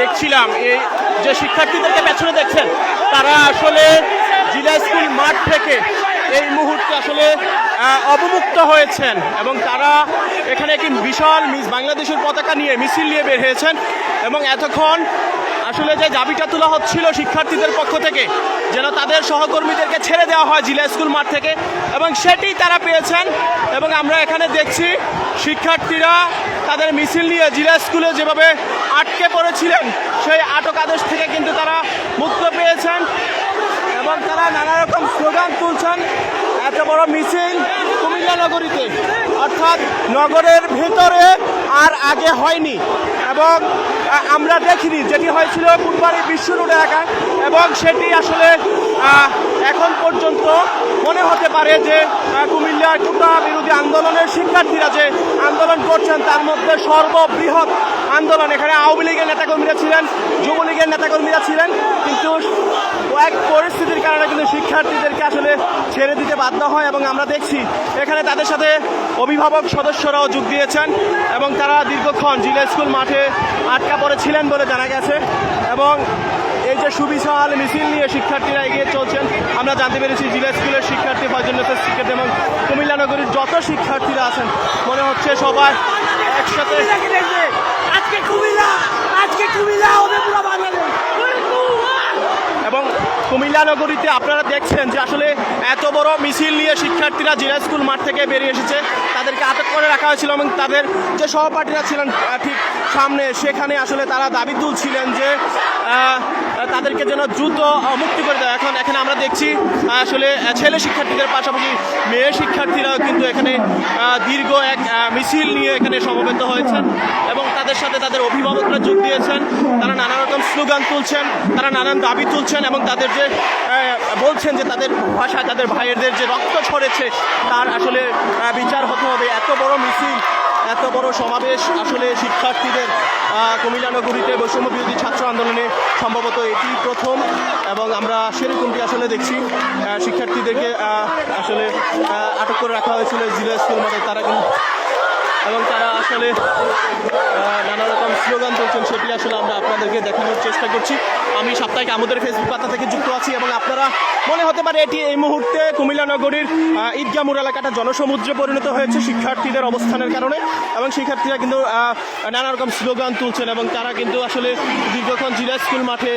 দেখছিলাম, এই যে শিক্ষার্থীদেরকে পেছনে দেখছেন, তারা আসলে জিলা স্কুল মাঠ থেকে এই মুহূর্তে আসলে অবমুক্ত হয়েছেন এবং তারা এখানে একটি বিশাল মিস বাংলাদেশের পতাকা নিয়ে মিছিল নিয়ে বের হয়েছেন এবং এতক্ষণ আসলে যে দাবিটা তোলা হচ্ছিল শিক্ষার্থীদের পক্ষ থেকে, যেন তাদের সহকর্মীদেরকে ছেড়ে দেওয়া হয় জিলা স্কুল মাঠ থেকে, এবং সেটি তারা পেয়েছেন এবং আমরা এখানে দেখছি শিক্ষার্থীরা তাদের মিছিল নিয়ে জিলা স্কুলে যেভাবে আটকে পড়েছিলেন, সেই আটক আদেশ থেকে কিন্তু তারা মুক্ত পেয়েছেন এবং তারা নানা রকম স্লোগান তুলছেন। এত বড় মিছিল কুমিল্লা নগরীতে, অর্থাৎ নগরের ভেতরে আর আগে হয়নি এবং আমরা দেখিনি যেটি হয়েছিল ফুটবাড়ি বিশ্ব রোড এলাকায় এবং সেটি আসলে এখন পর্যন্ত মনে হতে পারে যে কুমিল্লার কোটা বিরোধী আন্দোলনের শিক্ষার্থীরা যে আন্দোলন করছেন, তার মধ্যে সর্ববৃহৎ আন্দোলন। এখানে আওয়ামী লীগের নেতাকর্মীরা ছিলেন, যুবলীগের নেতাকর্মীরা ছিলেন, কিন্তু এক পরিস্থিতির কারণে কিন্তু শিক্ষার্থীদেরকে আসলে ছেড়ে দিতে বাধ্য হয় এবং আমরা দেখছি এখানে তাদের সাথে অভিভাবক সদস্যরাও যোগ দিয়েছেন এবং তারা দীর্ঘক্ষণ জিলা স্কুল মাঠে আটকা পড়েছিলেন বলে জানা গেছে এবং এই যে সুবিশাল মিছিল নিয়ে শিক্ষার্থীরা এগিয়ে চলছেন আমরা জানতে পেরেছি জিলা স্কুলের শিক্ষার্থী ফজলনেসের শিক্ষার্থী এবং কুমিল্লা নগরীর যত শিক্ষার্থীরা আছেন মনে হচ্ছে সবাই একসাথে আজকে কুমিল্লা আজকে কুমিল্লা হবে পুরো বাংলাদেশ। এবং কুমিল্লা নগরীতে আপনারা দেখছেন যে আসলে এত বড় মিছিল নিয়ে শিক্ষার্থীরা জিলা স্কুল মাঠ থেকে বেরিয়ে এসেছে তাদেরকে আটক করে রাখা হয়েছিল এবং তাদের যে সহপাঠীরা ছিলেন ঠিক সামনে সেখানে আসলে তারা দাবি তুলছিলেন যে তাদেরকে যেন দ্রুত মুক্তি করে দেয়। এখন এখানে আমরা দেখছি আসলে ছেলে শিক্ষার্থীদের পাশাপাশি মেয়ে শিক্ষার্থীরাও কিন্তু এখানে দীর্ঘ এক মিছিল নিয়ে এখানে সমবেত হয়েছেন এবং তাদের সাথে তাদের অভিভাবকরা যোগ দিয়েছেন। তারা নানা রকম স্লোগান তুলছেন, তারা নানান দাবি তুলছেন এবং তাদের যে বলছেন যে তাদের ভাষা তাদের ভাইয়েরদের যে রক্ত ছড়েছে তার আসলে বিচার হতে হবে। এত বড় মিছিল, এত বড় সমাবেশ আসলে শিক্ষার্থীদের কুমিল্লা নগরীতে বৈষম্য বিরোধী ছাত্র আন্দোলনে সম্ভবত এটি প্রথম এবং আমরা সেরকমটি আসলে দেখছি শিক্ষার্থীদেরকে আসলে আটক করে রাখা হয়েছিল জিলা স্কুল মাঠে, তারা কিন্তু এবং তারা আসলে নানা রকম স্লোগান তুলছেন, সেটি আসলে আমরা আপনাদেরকে দেখানোর চেষ্টা করছি। আমি সাপ্তাহিক আমাদের ফেসবুক পাতা থেকে যুক্ত আছি এবং আপনারা, মনে হতে পারে এটি এই মুহূর্তে কুমিল্লা নগরীর মোড় এলাকাটা জনসমুদ্রে পরিণত হয়েছে শিক্ষার্থীদের অবস্থানের কারণে এবং শিক্ষার্থীরা কিন্তু নানা রকম স্লোগান তুলছেন এবং তারা কিন্তু আসলে দীর্ঘক্ষণ জিলা স্কুল মাঠে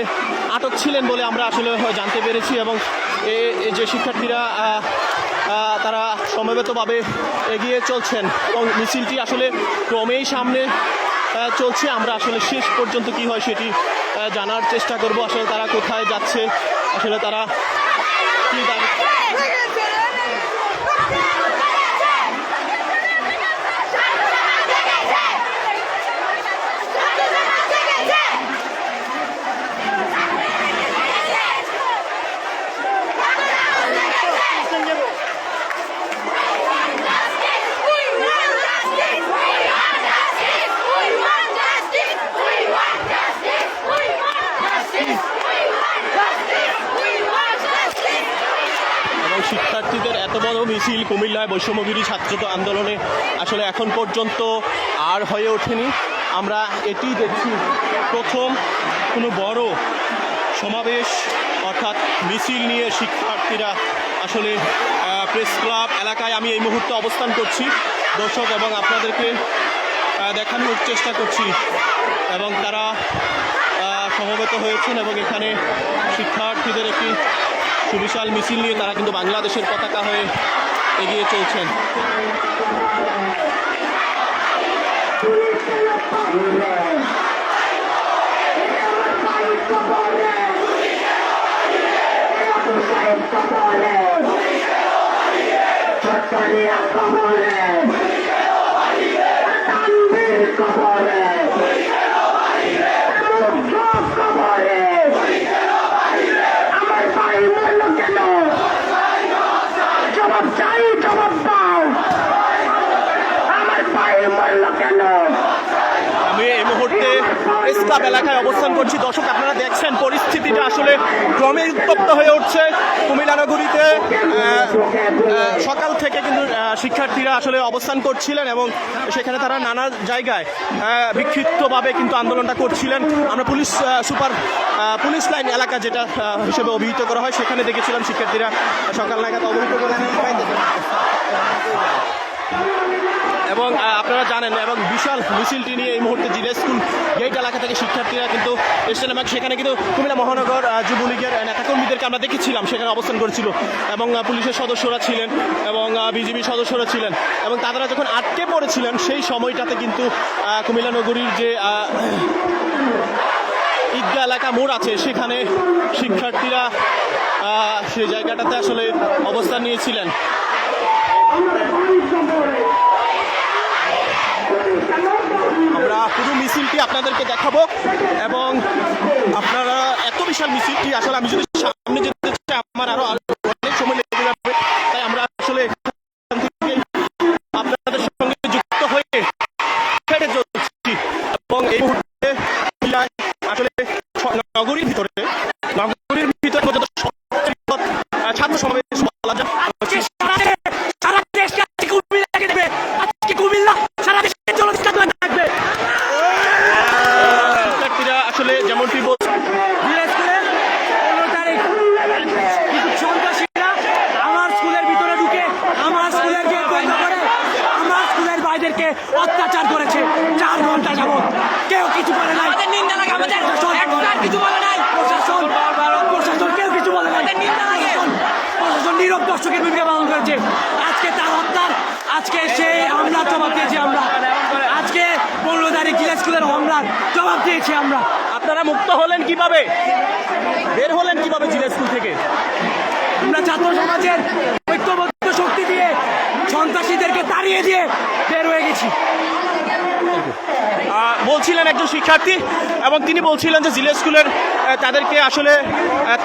আটক ছিলেন বলে আমরা আসলে জানতে পেরেছি এবং এ- যে শিক্ষার্থীরা তারা সমবেতভাবে এগিয়ে চলছেন এবং মিছিলটি আসলে ক্রমেই সামনে চলছে। আমরা আসলে শেষ পর্যন্ত কি হয় সেটি জানার চেষ্টা করব। আসলে তারা কোথায় যাচ্ছে? আসলে তারা কী দাবি এবং শিক্ষার্থীদের এত বড় মিছিল কুমিল্লায় বৈষম্যবিরোধী ছাত্র আন্দোলনে আসলে এখন পর্যন্ত আর হয়ে ওঠেনি। আমরা এটি দেখছি। প্রথম কোনো বড় সমাবেশ অর্থাৎ মিছিল নিয়ে শিক্ষার্থীরা আসলে প্রেস ক্লাব এলাকায় আমি এই মুহূর্তে অবস্থান করছি। দর্শক এবং আপনাদেরকে দেখানোর চেষ্টা করছি। এবং তারা সমবেত হয়েছেন এবং এখানে শিক্ষার্থীদের একটি সুবিশাল মিছিল নিয়ে তারা কিন্তু বাংলাদেশের পতাকা হয়ে এগিয়ে চলছেন। সরকারিয়া কবলে তানবীর কবলে মুসলমান কবলে আমার ভাই মরল কেন জবাব চাই জবাব দাও আমার ভাই মরল কেন আমি এই মুহূর্তে প্রেস ক্লাব এলাকায় অবস্থান করছি। দর্শক, আপনারা দেখছেন পরিস্থিতিটা আসলে ক্রমে উত্তপ্ত হয়ে উঠছে। কুমিল্লা সকাল থেকে কিন্তু শিক্ষার্থীরা আসলে অবস্থান করছিলেন এবং সেখানে তারা নানা জায়গায় বিক্ষিপ্তভাবে কিন্তু আন্দোলনটা করছিলেন। আমরা পুলিশ সুপার পুলিশ লাইন এলাকা যেটা হিসেবে অভিহিত করা হয়, সেখানে দেখেছিলাম শিক্ষার্থীরা সকাল নাগাদ অবহিত করে এবং আপনারা জানেন এবং বিশাল মিছিলটি নিয়ে এই মুহূর্তে জিলা স্কুল গেট এলাকা থেকে শিক্ষার্থীরা কিন্তু এসেছেন এবং সেখানে কিন্তু কুমিল্লা মহানগর যুবলীগের নেতাকর্মীদেরকে আমরা দেখেছিলাম সেখানে অবস্থান করেছিল এবং পুলিশের সদস্যরা ছিলেন এবং বিজিবি সদস্যরা ছিলেন এবং তারা যখন আটকে পড়েছিলেন সেই সময়টাতে কিন্তু কুমিল্লা নগরীর যে আহ, ঈদগাহ এলাকা মোড় আছে সেখানে শিক্ষার্থীরা সেই জায়গাটাতে আসলে অবস্থান নিয়েছিলেন আমরা পুরো মিছিলটি আপনাদেরকে দেখাবো এবং আপনারা এত বিশাল মিছিলটি আসলে আমি যদি সামনে যেতে চাই আমার আরও অনেক সময় লেগে যাবে তাই আমরা আসলে এখান থেকে আপনাদের সঙ্গে যুক্ত হয়ে হেঁটে চলছি এবং এই মুহূর্তে কুমিল্লায় আসলে স- নগরীর ভিতরে নগরীর ভিতরে পর্যন্ত সবচেয়ে বৃহৎ, আহ, ছাত্র সমাবেশ বলা যায় আজকে সারা দেশে সারা দেশকে আজকে কুমিল্লাকে দেবে আজকে কুমিল্লা সারা দেশের জন্য থাকবে শিক্ষার্থীরা আসলে যেমনটি বলছে জিলা স্কুলে পনেরো তারিখ কিছু সন্ত্রাসীরা আমার স্কুলের ভিতরে ঢুকে আমার স্কুলের গেট বন্ধ করে আমার স্কুলের ভাইদেরকে অত্যাচার করেছে চার ঘণ্টা যাবত কেউ কিছু বলে নাই। আমাদের নিন্দা লাগে আমাদের কিছু বলে নাই। প্রশাসন প্রশাসন কেউ কিছু বলে নাই। প্রশাসন প্রশাসন নীরব দর্শকের ভূমিকা পালন করেছে। আজকে তার হত্যার আজকে সেই হামলার জবাব দিয়েছি আমরা। আজকে পনেরো তারিখ জিলা স্কুলের হামলার জবাব দিয়েছি আমরা। আপনারা মুক্ত হলেন কীভাবে? বের হলেন কীভাবে জিলা স্কুল থেকে? আমরা ছাত্র সমাজের ঐক্যবদ্ধ শক্তি দিয়ে সন্ত্রাসীদেরকে তাড়িয়ে দিয়ে বের হয়ে গেছি। বলছিলেন একজন শিক্ষার্থী এবং তিনি বলছিলেন যে জিলে স্কুলের তাদেরকে আসলে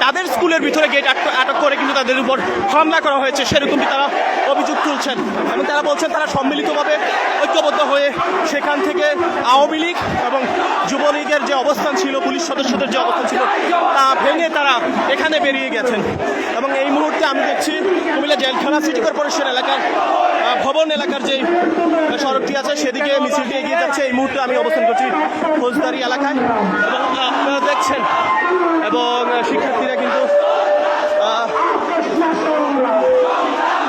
তাদের স্কুলের ভিতরে গেট আটক করে কিন্তু তাদের উপর হামলা করা হয়েছে, সেরকমই তারা অভিযোগ তুলছেন। এবং তারা বলছেন তারা সম্মিলিতভাবে ঐক্যবদ্ধ হয়ে সেখান থেকে আওয়ামী লীগ এবং যুবলীগের যে অবস্থান ছিল, পুলিশ সদস্যদের যে অবস্থান ছিল, তা ভেঙে তারা এখানে বেরিয়ে গেছেন। এবং এই মুহূর্তে আমি দেখছি কুমিল্লা জেলখানা সিটি কর্পোরেশন এলাকার ভবন এলাকার যে সড়কটি আছে, সেদিকে মিছিলটি এগিয়ে যাচ্ছে। এই মুহূর্তে আমি অবস্থান করছি ফৌজদারি এলাকায়। এবং আপনারা দেখছেন এবং শিক্ষার্থীরা কিন্তু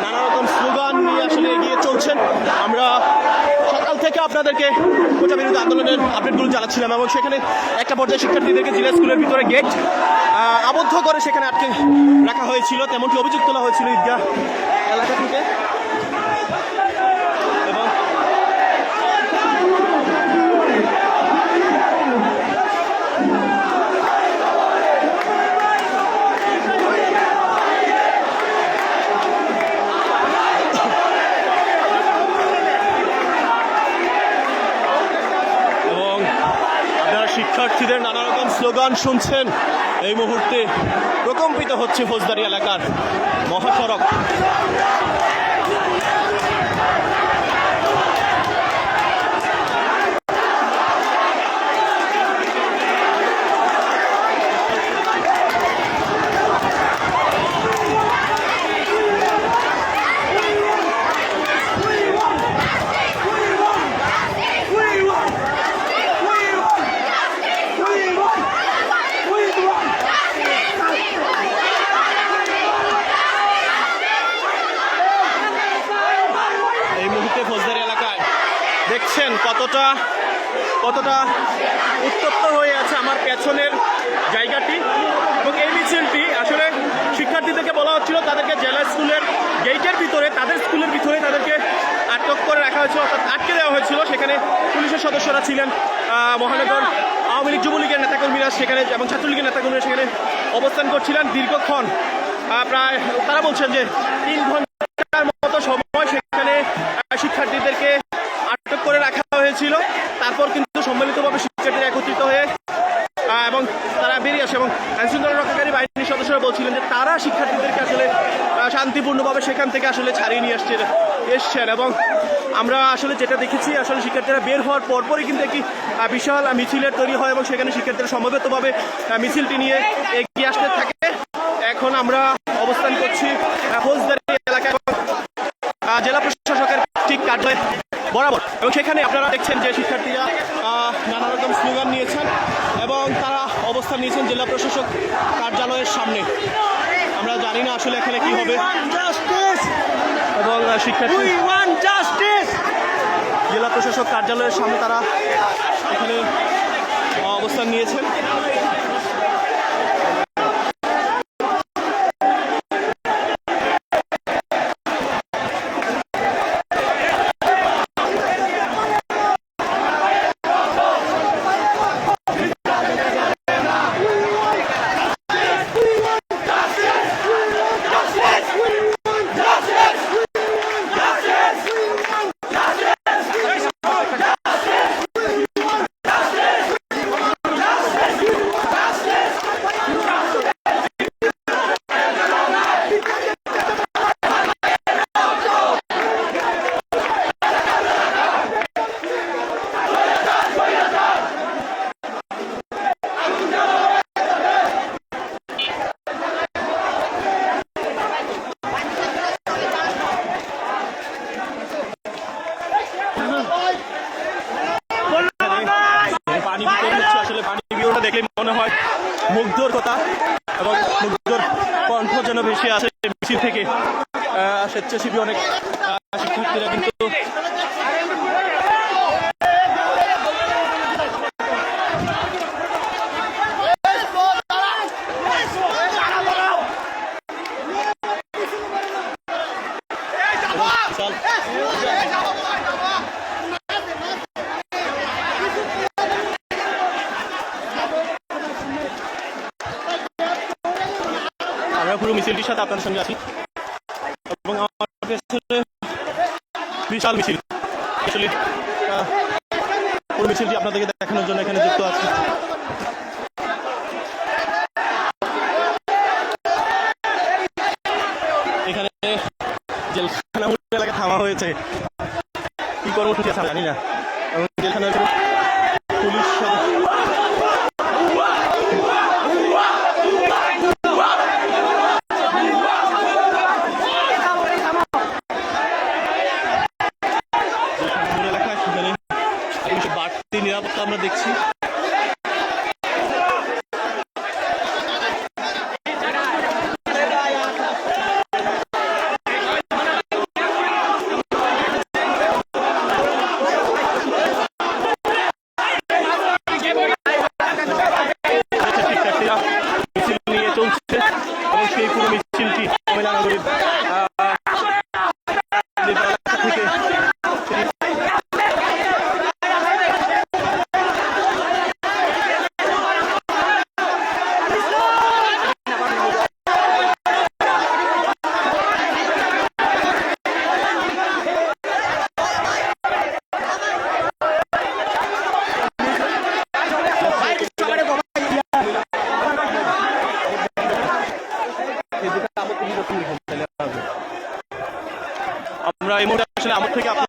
নানা রকম স্লোগান নিয়ে আসলে এগিয়ে চলছেন। আমরা সকাল থেকে আপনাদেরকে কোটা বিরোধী আন্দোলনের আপডেটগুলো জানাচ্ছিলাম এবং সেখানে একটা পর্যায়ে শিক্ষার্থীদেরকে জিলা স্কুলের ভিতরে গেট আবদ্ধ করে সেখানে আটকে রাখা হয়েছিল। তেমনটি অভিযোগ তোলা হয়েছিল ঈদগাহ এলাকা থেকে এবং এবং আপনারা শিক্ষার্থীদের নানা রকম স্লোগান শুনছেন। এই মুহূর্তে প্রকম্পিত হচ্ছে ফৌজদারি এলাকার মহাসড়ক। দেখছেন কতটা কতটা উত্তপ্ত হয়ে আছে আমার পেছনের জায়গাটি। এবং এই মিছিলটি আসলে শিক্ষার্থীদেরকে বলা হচ্ছিল তাদেরকে জেলা স্কুলের গেটের ভিতরে, তাদের স্কুলের ভিতরে তাদেরকে আটক করে রাখা হয়েছিল, অর্থাৎ আটকে দেওয়া হয়েছিল। সেখানে পুলিশের সদস্যরা ছিলেন মহানগর আওয়ামী লীগ যুবলীগের নেতাকর্মীরা সেখানে এবং ছাত্রলীগের নেতাকর্মীরা সেখানে অবস্থান করছিলেন। দীর্ঘক্ষণ প্রায়, তারা বলছেন যে তিন ঘণ্টার মতো সময় সেখানে আহ, শিক্ষার্থীদেরকে আটক করে রাখা হয়েছিল তারপর কিন্তু সম্মিলিতভাবে শিক্ষার্থীরা একত্রিত হয়ে আহ, এবং তারা বেরিয়ে আসে এবং আইনশৃঙ্খলা রক্ষাকারী বাহিনীর সদস্যরা বলছিলেন যে তারা শিক্ষার্থীদেরকে আসলে আহ, শান্তি শান্তিপূর্ণভাবে সেখান থেকে আসলে ছাড়িয়ে নিয়ে আসছেন এসছেন এবং আমরা আসলে যেটা দেখেছি আসলে শিক্ষার্থীরা বের হওয়ার পরপরই কিন্তু একটি বিশাল মিছিলের তৈরি হয় এবং সেখানে শিক্ষার্থীরা সমবেতভাবে মিছিলটি নিয়ে এগিয়ে আসতে থাকে। এখন আমরা অবস্থান করছি ফৌজদারি এলাকায় আহ, জেলা প্রশাসকের ঠিক কার্যালয় বরাবর। এবং সেখানে আপনারা দেখছেন যে শিক্ষার্থীরা নানা রকম স্লোগান নিয়েছেন এবং তারা অবস্থান নিয়েছেন জেলা প্রশাসক কার্যালয়ের সামনে। আমরা জানি না আসলে এখানে কি হবে। এবং শিক্ষার্থী জেলা প্রশাসক কার্যালয়ের সামনে তারা এখানে অবস্থান নিয়েছেন পানি বিতরণ হচ্ছে আসলে পানি বিতরণটা দেখলে মনে হয় মুগ্ধর কথা এবং মুগ্ধর কণ্ঠ যেন ভেসে আসে মিছিল থেকে আহ, স্বেচ্ছাসেবী অনেক শিক্ষার্থীরা কিন্তু। আমরা পুরো মিছিলটির সাথে আপনাদের সঙ্গে আছি এবং আমার পেছনে বিশাল মিছিল। আসলে পুরো মিছিলটি আপনাদেরকে দেখানোর জন্য এখানে যুক্ত আছে। এখানে জেলখানা এলাকা থামা হয়েছে, কি কর্মসূচি আছে জানি না। এবং জেলখানার পুলিশ সদস্য পুরো এলাকায় সেখানে কিছু বাড়তি নিরাপত্তা আমরা দেখছি শিক্ষার্থীরা মিছিল নিয়ে চলছে এবং সেই পুরো মিছিলটি কুমিল্লা নগরীর আহ, এলাকা থেকে আমরা এই মুহূর্তে আসলে আমার থেকে আপনাদের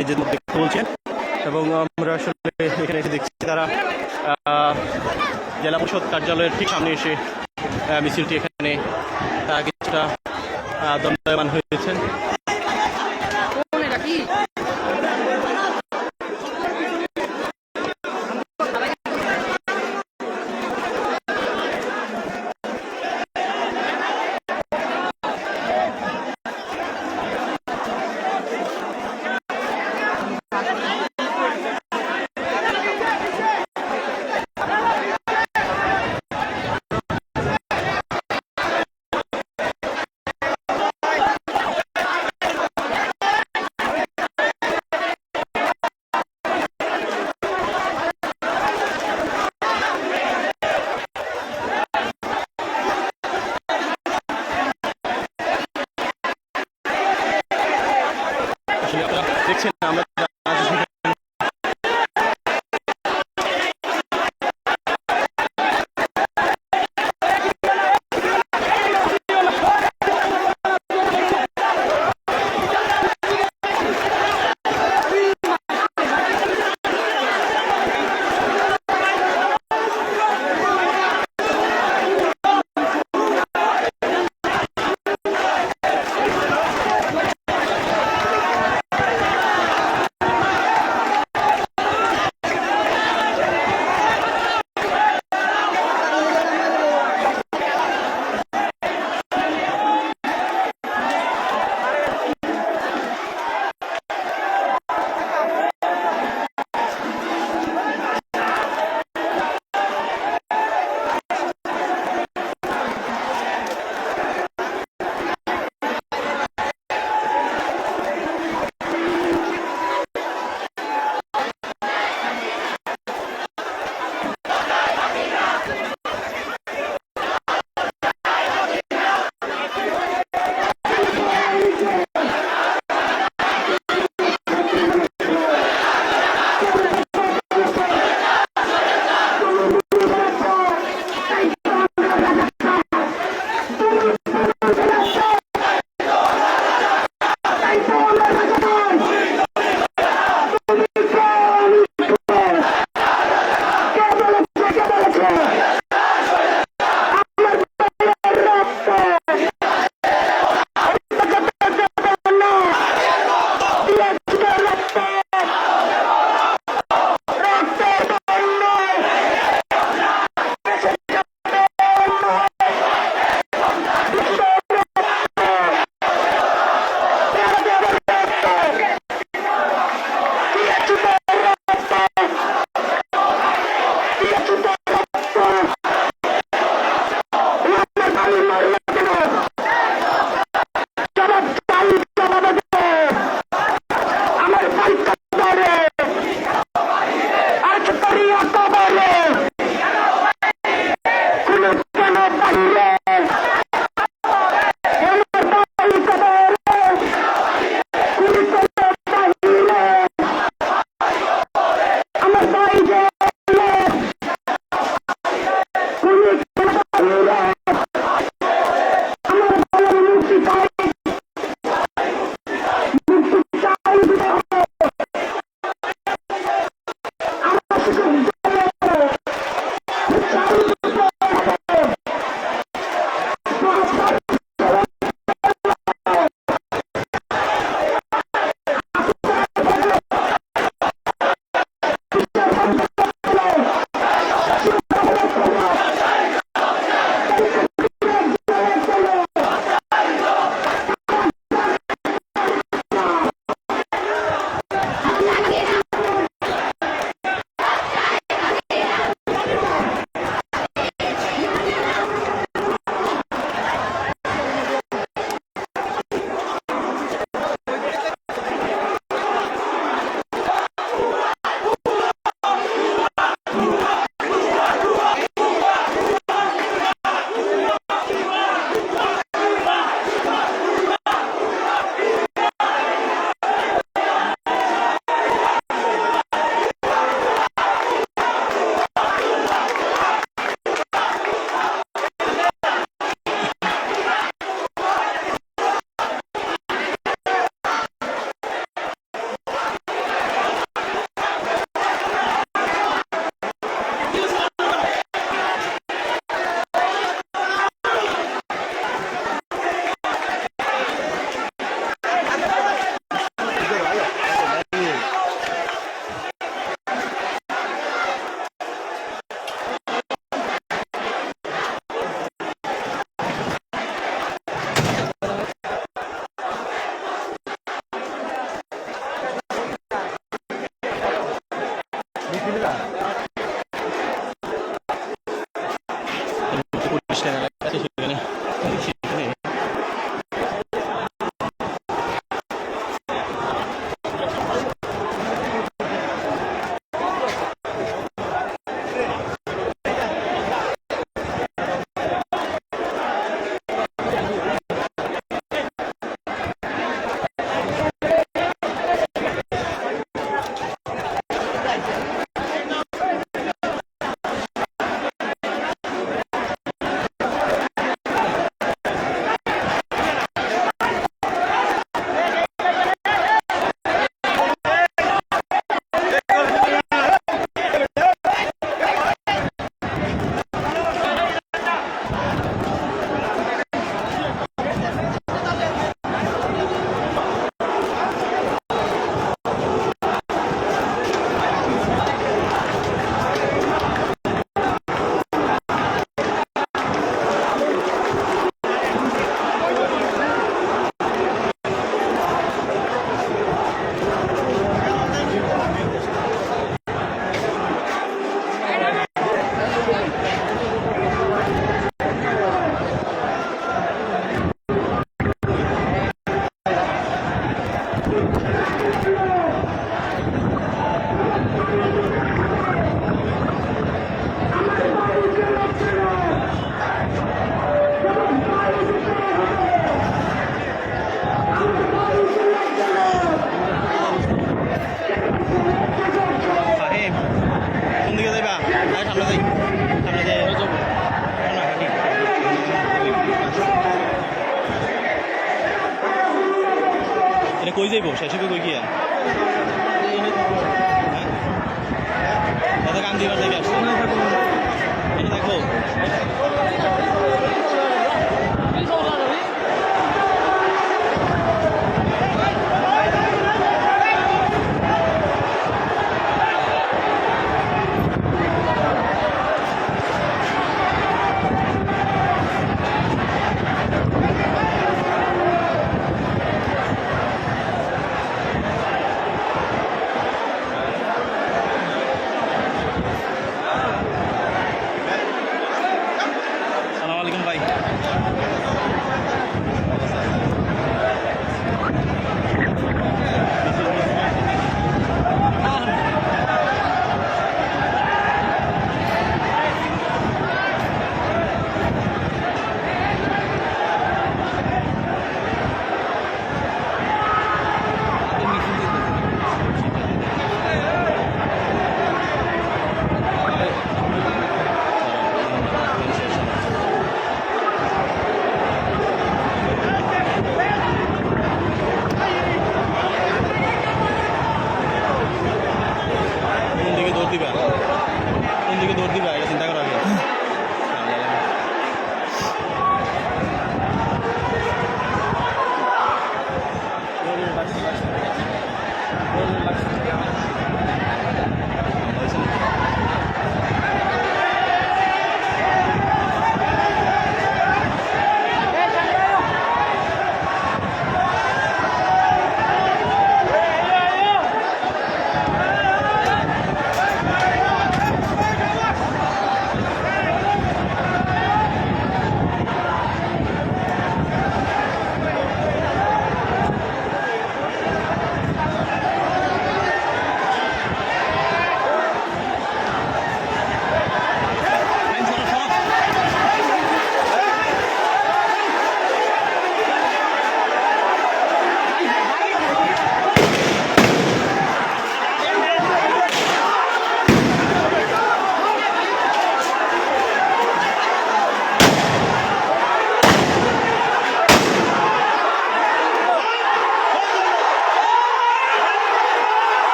নিজের মধ্যে বলছেন। এবং আমরা আসলে এখানে এসে দেখছি তারা জেলা পরিষদ কার্যালয়ের ঠিক সামনে এসে মিছিলটি এখানে Thank you.